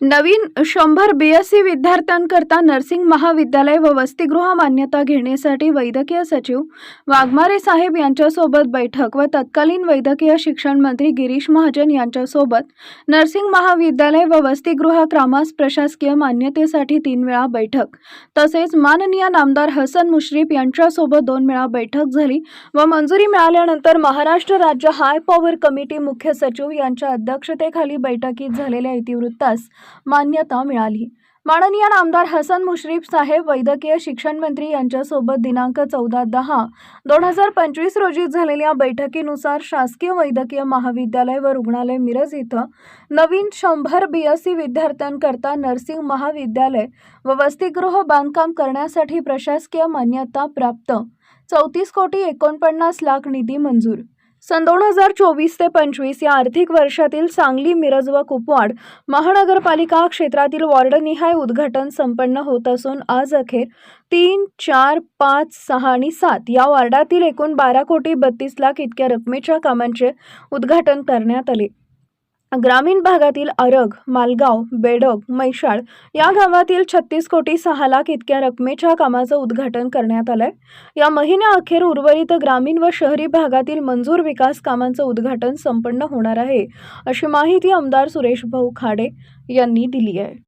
नवीन शंभर B S C विद्यार्थ्यांकरता nursing महाविद्यालय व वसतिगृह मान्यता घेण्यासाठी वैद्यकीय सचिव वाघमारे साहेब यांच्यासोबत बैठक व तत्कालीन वैद्यकीय शिक्षण मंत्री गिरीश महाजन यांच्यासोबत नर्सिंग महाविद्यालय व वसतिगृह क्रमास प्रशासकीय मान्यतेसाठी तीन वेळा बैठक. तसेच माननीय नामदार हसन मुश्रीफ यांच्यासोबत दोन वेळा बैठक झाली व मंजुरी मिळाल्यानंतर महाराष्ट्र राज्य हाय पॉवर कमिटी मुख्य सचिव यांच्या अध्यक्षतेखाली बैठकीत झालेल्या इतिवृत्तास मान्यता मिळाली. माननीय आमदार हसन मुश्रीफ साहेब वैद्यकीय शिक्षण मंत्री यांच्यासोबत दिनांक चौदा दहा दोन हजार पंचवीस रोजी झालेल्या बैठकीनुसार शासकीय वैद्यकीय महाविद्यालय व रुग्णालय मिरज इथं नवीन शंभर बी एस सी विद्यार्थ्यांकरता नर्सिंग महाविद्यालय व वसतिगृह बांधकाम करण्यासाठी प्रशासकीय मान्यता प्राप्त. चौतीस कोटी एकोणपन्नास लाख निधी मंजूर सन दोन हजार चोवीस ते पंचवीस या आर्थिक वर्षातील सांगली मिरज व कुपवाड महानगरपालिका क्षेत्रातील वॉर्डनिहाय उद्घाटन संपन्न होत असून आज अखेर तीन चार पाच सहा आणि सात या वॉर्डातील एकूण बारा कोटी बत्तीस लाख इतक्या रकमेच्या कामांचे उद्घाटन करण्यात आले. ग्रामीण भागातील अरग मालगाव बेडग मैशाळ या गावातील छत्तीस कोटी सहा लाख इतक्या रकमेच्या कामाचं उद्घाटन करण्यात आलंय. या महिन्याअखेर उर्वरित ग्रामीण व शहरी भागातील मंजूर विकास कामांचं उद्घाटन संपन्न होणार आहे अशी माहिती आमदार सुरेश भाऊ खाडे यांनी दिली आहे.